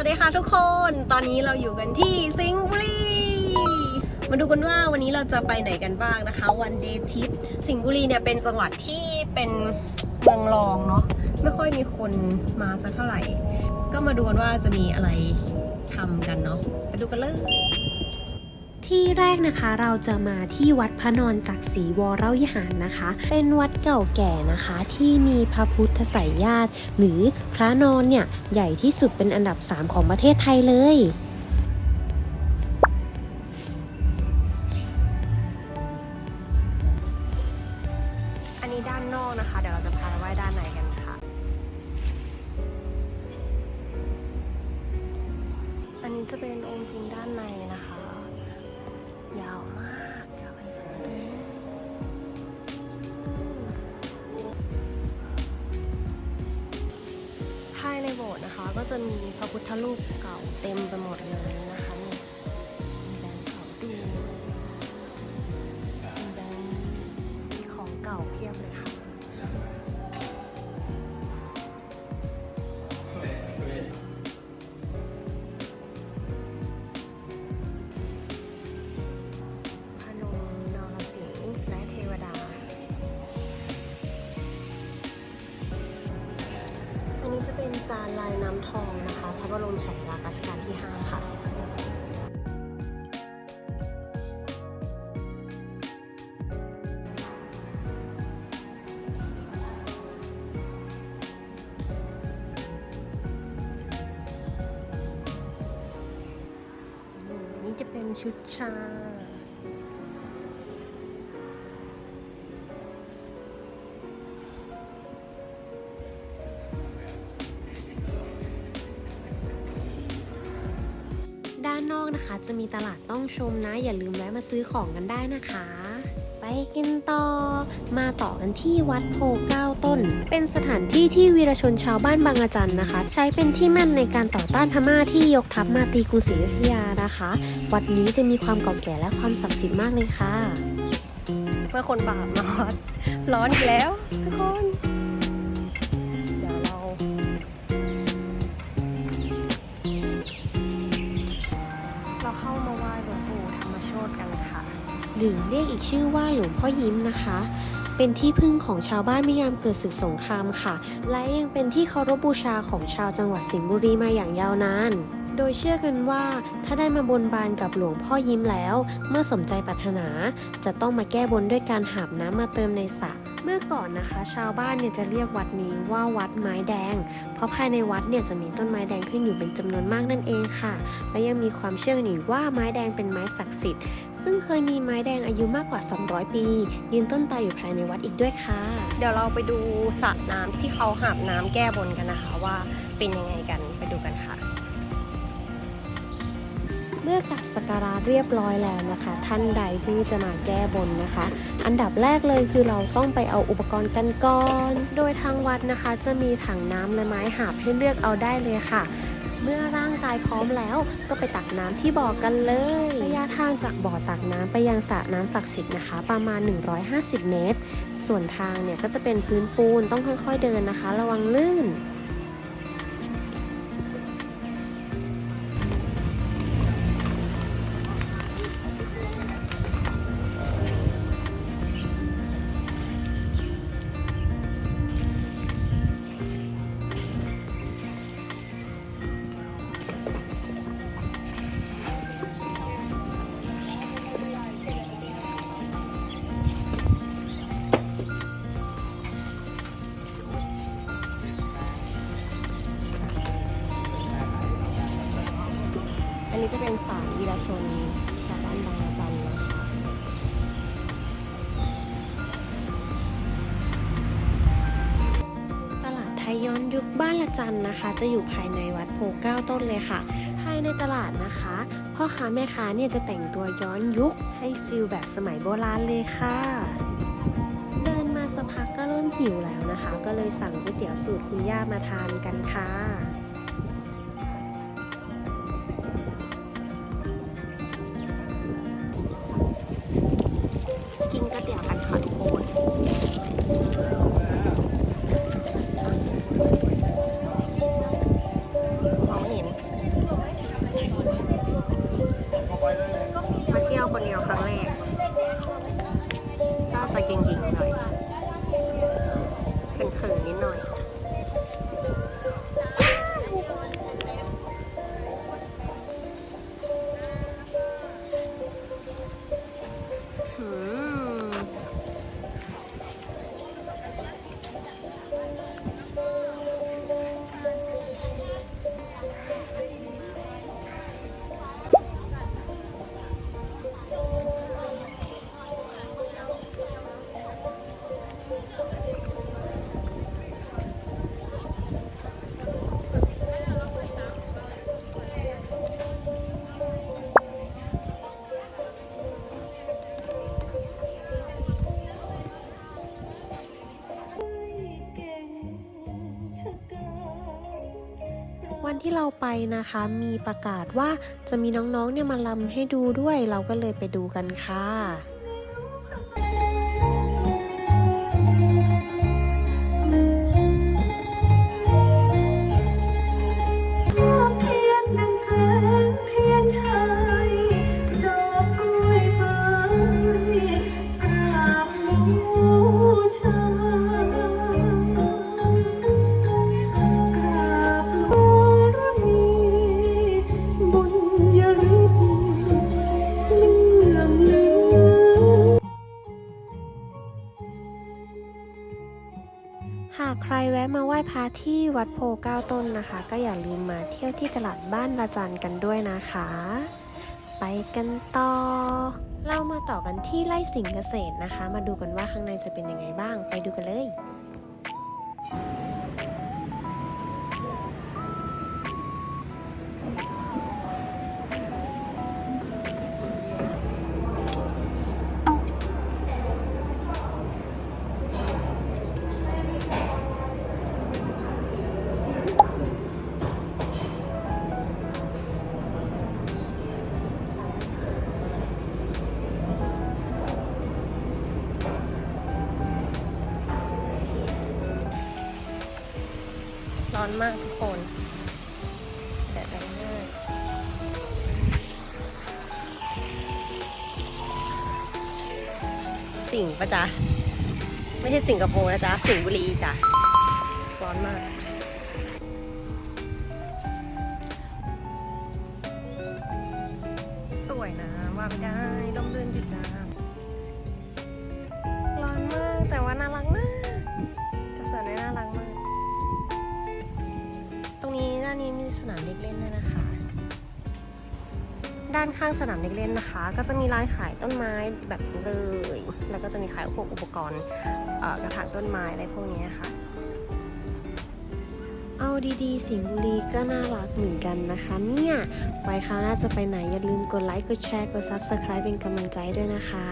วัสดีค่ะทุกคน ตอนนี้เราอยู่กันที่สิงห์บุรีมาดูกันว่าวันนี้เราจะไปไหนกันบ้างนะคะ วันเดย์ทิปสิงห์บุรีเนี่ยเป็นจังหวัดที่เป็นเมืองรองเนาะไม่ค่อยมีคนมาสักเท่าไหร่ ก็มาดูกันว่าจะมีอะไรทำกันเนาะไปดูกันเลย ที่แรกนะคะเราจะมาที่วัดพระนอนจักรีวรวิหารนะคะ เป็นวัดเก่าแก่นะคะที่มีพระพุทธไสยญาติ หรือพระนอนเนี่ยใหญ่ที่สุดเป็นอันดับ 3 ของประเทศไทยเลยอันนี้ด้านนอกนะคะ เดี๋ยวเราจะพาไปไหว้ด้านในกันค่ะ อันนี้จะเป็นองค์จริงด้านในนะคะ ยาวมากยาวไปยาวเลยภายในโบสถ์นะคะ ก็จะมีพระพุทธรูปเก่าเต็มไปหมดเลย จานลายน้ำทองนะคะ พระบรมฉายาลักษณ์รัชกาลที่ 5 ค่ะนี่จะเป็นชุดชาด้านอกนะคะ จะมีตลาดต้องชมนะ อย่าลืมแวะมาซื้อของกันได้นะคะ ไปกันต่อ มาต่อกันที่วัดโพเก้าต้น เป็นสถานที่ที่วีรชนชาวบ้านบางระจันนะคะ ใช้เป็นที่มั่นในการต่อต้านพม่าที่ยกทัพมาตีกรุงศรีอยุธยานะคะ วัดนี้จะมีความเก่าแก่และความศักดิ์สิทธิ์มากเลยค่ะ เมื่อคนบาปมาวัดร้อนอีกแล้วทุกคน หรือเรียกอีกชื่อว่าหลวงพ่อยิ้มนะคะ เป็นที่พึ่งของชาวบ้านไม่ยามเกิดศึกสงครามค่ะ และยังเป็นที่เคารพบูชาของชาวจังหวัดสิงห์บุรีมาอย่างยาวนาน โดยเชื่อกันว่าถ้าได้มาบนบานกับหลวงพ่อยิ้มแล้ว เมื่อสมใจปรารถนาจะต้องมาแก้บนด้วยการหาบน้ำมาเติมในสระเมื่อก่อนนะคะ ชาวบ้านเนี่ยจะเรียกวัดนี้ว่าวัดไม้แดง เพราะภายในวัดเนี่ยจะมีต้นไม้แดงขึ้นอยู่เป็นจำนวนมากนั่นเองค่ะ และยังมีความเชื่อกันอีกว่าไม้แดงเป็นไม้ศักดิ์สิทธิ์ ซึ่งเคยมีไม้แดงอายุมากกว่า 200 ปี ยืนต้นตายอยู่ภายในวัดอีกด้วยค่ะ เดี๋ยวเราไปดูสระน้ำที่เขาหาบน้ำแก้บนกันนะคะว่าเป็นยังไงกันไปดูกันค่ะ มื่อกราบสักการะเรียบร้อยแล้วนะคะ ท่านใดที่จะมาแก้บนนะคะ อันดับแรกเลยคือเราต้องไปเอาอุปกรณ์กันก่อน โดยทางวัดนะคะ จะมีถังน้ำและไม้หาบให้เลือกเอาได้เลยค่ะเมื่อร่างกายพร้อมแล้วก็ไปตักน้ำที่บ่อกันเลยระยะทางจากบ่อตักน้ำไปยังสระน้ำศักดิ์สิทธิ์นะคะ ประมาณ 150 เมตร ส่วนทางเนี่ยก็จะเป็นพื้นปูนต้องค่อยๆเดินนะคะ ระวังลื่น นนี้จะเป็นศาลวีรชนชาวบ้านบางระจันนะคะตลาดไทยย้อนยุคบ้านละจันนะคะ จะอยู่ภายในวัดโพเก้าต้นเลยค่ะ ภายในตลาดนะคะ พ่อค้าแม่ค้าเนี่ยจะแต่งตัวย้อนยุค ให้ฟิลแบบสมัยโบราณเลยค่ะ เดินมาสักพักก็เริ่มหิวแล้วนะคะ ก็เลยสั่งก๋วยเตี๋ยวสูตรคุณย่ามาทานกันค่ะ ที่ยวคนเดียวครั้งแรกก็จะเก่ง ที่เราไปนะคะ มีประกาศว่าจะมีน้องๆเนี่ยมาลำให้ดูด้วย เราก็เลยไปดูกันค่ะ หากใครแวะมาไหว้พระที่วัดโพเก้าต้นนะคะ ก็อย่าลืมมาเที่ยวที่ตลาดบ้านละจันกันด้วยนะคะ ไปกันต่อ เรามาต่อกันที่ไร่สิงเกษตรนะคะ มาดูกันว่าข้างในจะเป็นยังไงบ้าง ไปดูกันเลย มากทุกคนแดดแรงมากสิงปะจ๊ะ ไม่ใช่สิงคโปร์นะจ๊ะ สิงบุรีจ้ะ ร้อนมากสวยนะว่าไม่ได้ร่มรื่นดีจ้าร้อนมากแต่ว่าน่ารักมาก ด้านข้างสนามเด็กเล่นนะคะ ก็จะมีร้านขายต้นไม้แบบนี้เลย แล้วก็จะมีขายพวกอุปกรณ์กระถางต้นไม้อะไรพวกนี้ค่ะ เอาดีๆ สิงห์บุรีก็น่ารักเหมือนกันนะคะ เนี่ยไปคราวหน้าจะไปไหน อย่าลืมกดไลค์ กดแชร์ กด Subscribe เป็นกำลังใจด้วยนะคะ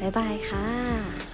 บ๊ายบายค่ะ